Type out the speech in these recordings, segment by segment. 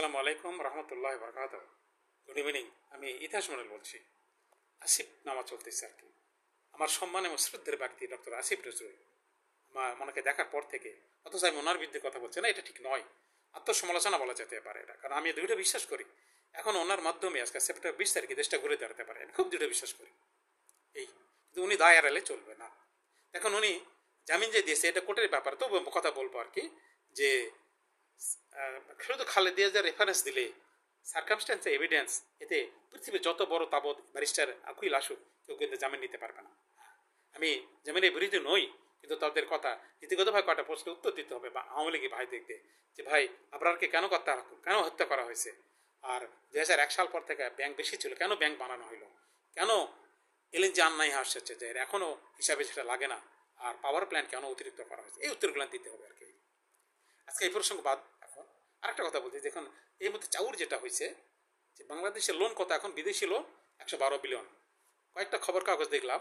আসসালামু আলাইকুম রহমতুল্লাহ বরকাত গুড ইভিনিং আমি ইতিহাস মন্ডল বলছি। আসিফ নামা চলতেছে আর কি। আমার সম্মান এবং শ্রদ্ধের ব্যক্তি ডক্টর আসিফ নজরুল। আমার মনেকে দেখার পর থেকে, অথচ আমি ওনার বিরুদ্ধে কথা বলছি না, এটা ঠিক নয়। আত্মসমালোচনা বলা যেতে পারে এটা, কারণ আমি দৃঢ় বিশ্বাস করি। এখন ওনার মাধ্যমে আজকে সেপ্টেম্বর বিশ তারিখে দেশটা ঘুরে দাঁড়াতে পারে, আমি খুব দৃঢ় বিশ্বাস করি। এই, কিন্তু উনি দায় এড়ালে চলবে না। এখন উনি জামিন যে দিয়েছে, এটা কোর্টের ব্যাপার তবু কথা বলব আর কি, যে শুধু খালেদিয়া যে রেফারেন্স দিলে সার্কামস্ট্যান্স এভিডেন্স এতে পৃথিবীর যত বড় তাবৎ ব্যারিস্টার আকুইল আসুক, কেউ কিন্তু জামিন নিতে পারবে না। আমি জামিনের বিরুদ্ধে নই, কিন্তু তাদের কথা নীতিগতভাবে কটা প্রশ্নের উত্তর দিতে হবে, বা আওয়ামী লীগের ভাই দেখতে যে, ভাই আপনারকে কেন হত্যা কেন হত্যা করা হয়েছে? আর হাজার এক সাল পর থেকে ব্যাংক বেশি ছিল, কেন ব্যাংক বানানো হলো কেন এলেন যে আন্নাই আসছে যে এখনও হিসাবে সেটা লাগে না? আর পাওয়ার প্ল্যান্ট কেন অতিরিক্ত করা হয়েছে? এই উত্তরগুলো দিতে হবে আর কি। আজকে এই প্রসঙ্গ বাদ আরেকটা কথা বলছি, দেখুন, এই মধ্যে চাউর যেটা হয়েছে, যে বাংলাদেশের লোন কত এখন বিদেশি লোন একশো বারো বিলিয়ন কয়েকটা খবর কাগজ দেখলাম,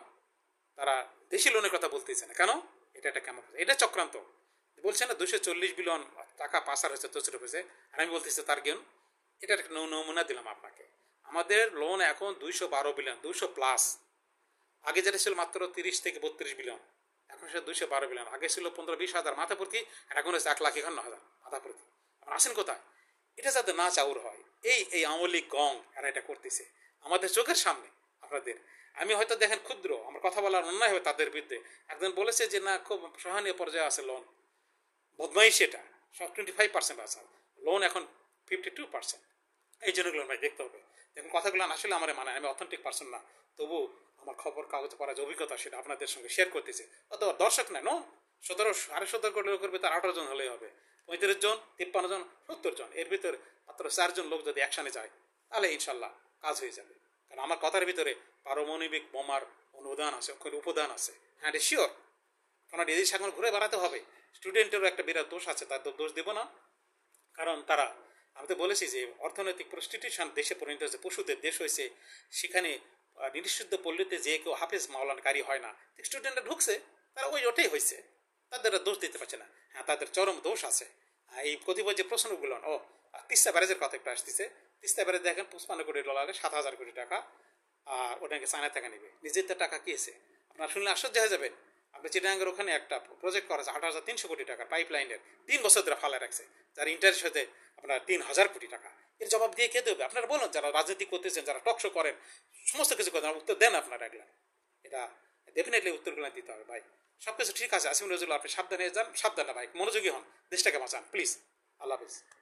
তারা দেশি লোনের কথা বলতেছে না। কেন? এটা একটা কেমন এটা চক্রান্ত। বলছে না দুশো চল্লিশ বিলিয়ন টাকা পাসার হয়েছে তছর হয়েছে আর আমি বলতেছি, তার জ্ঞান এটা একটা নমুনা দিলাম আপনাকে। আমাদের লোন এখন দুইশো বারো বিলিয়ন দুইশো প্লাস আগে যেটা ছিল মাত্র তিরিশ থেকে বত্রিশ বিলিয়ন এখন সেটা দুইশো বারো বিলিয়ন আগে ছিল পনেরো বিশ হাজার মাথা প্রতি আর এখন হচ্ছে এক লাখ একান্ন হাজার মাথা প্রতি আসেন কোথায়? এটা যাতে না চাউর হয়। এই এই আওয়ামী লীগ গং এরা এটা করতেছে। আমাদের চোখের সামনে, আপনাদের। আমি হয়তো দেখেন ক্ষুদ্র, আমার কথা বলার অন্যায় হবে তাদের বিরুদ্ধে। একজন বলেছে যে, না, খুব সহনীয় পর্যায়ে আছে লোন বদমাই সেটা সব টোয়েন্টি ফাইভ পার্সেন্ট আছে। লোন এখন ফিফটি টু পার্সেন্ট এই জন্যগুলো ভাই দেখতে হবে। দেখুন, কথাগুলো আসলে আমার মানে আমি অথেন্টিক পার্সন না। তবু আমার খবর, কাগজ পড়ার যে অভিজ্ঞতা, সেটা আপনাদের সঙ্গে শেয়ার করতেছে। অথবা দর্শক না নো সতেরো, সাড়ে সতেরো কোটি করবে তার আঠারো জন হলেই হবে। পঁয়ত্রিশ জন তিপ্পান্ন জন সত্তর জন। এর ভিতরে মাত্র চারজন লোক যদি একসানে যায় তাহলে ইনশাল্লাহ কাজ হয়ে যাবে। কারণ আমার কথার ভিতরে পারমাণবিক বোমার অনুদান আছে ওখানে উপদান আছে। হ্যাঁ এটা শিওর কারণ এদের সামনে ঘুরে বেড়াতে হবে। স্টুডেন্টেরও একটা বিরাট দোষ আছে তার তো দোষ দেবো না। কারণ তারা আমি তো বলেছি যে অর্থনৈতিক প্রস্টিটিউশন দেশে পরিণত হয়েছে পশুদের দেশ হয়েছে সেখানে আহ, পল্লীতে যে কেউ হাফেজ মাওলানকারী হয় না। স্টুডেন্টরা ঢুকছে তারা ওই ওটাই হয়েছে। তাদের দোষ দিতে পারছে না। তাদের চরম দোষ আছে। এই প্রতিবছর যে প্রশ্নগুলো, ও তিস্তা ব্যারেজের কথা একটু আসতেছে। তিস্তা ব্যারেজ দেখেন পঁচপান্ন কোটি ডলারে সাত হাজার কোটি টাকা, আর ওটাকে চায়না টাকা নেবে। নিজের টাকা কি আছে? আপনার শুনলে আশ্চর্য হয়ে যাবেন। আপনি চিটাঙ্গের ওখানে একটা প্রজেক্ট করা আছে আট হাজার তিনশো কোটি টাকা পাইপ লাইনের তিন বছর ধরে ফালা রাখছে। যার ইন্টারেস্ট হতে আপনার তিন হাজার কোটি টাকা। এর জবাব দিয়ে কে দেবে আপনারা বলুন, যারা রাজনীতি করতেছেন, যারা টকশো করেন, সমস্ত কিছু করেন, উত্তর দেন আপনারা এগুলা এটা ডেফিনেটলি উত্তরগুলো দিতে হবে, ভাই। সব কিছু ঠিক আছে আসিম নজরুল, আপনি সাবধানে যান, সাবধানে, ভাই। মনোযোগী হন। দেশটাকে বাঁচান প্লিজ আল্লাহ হাফিজ।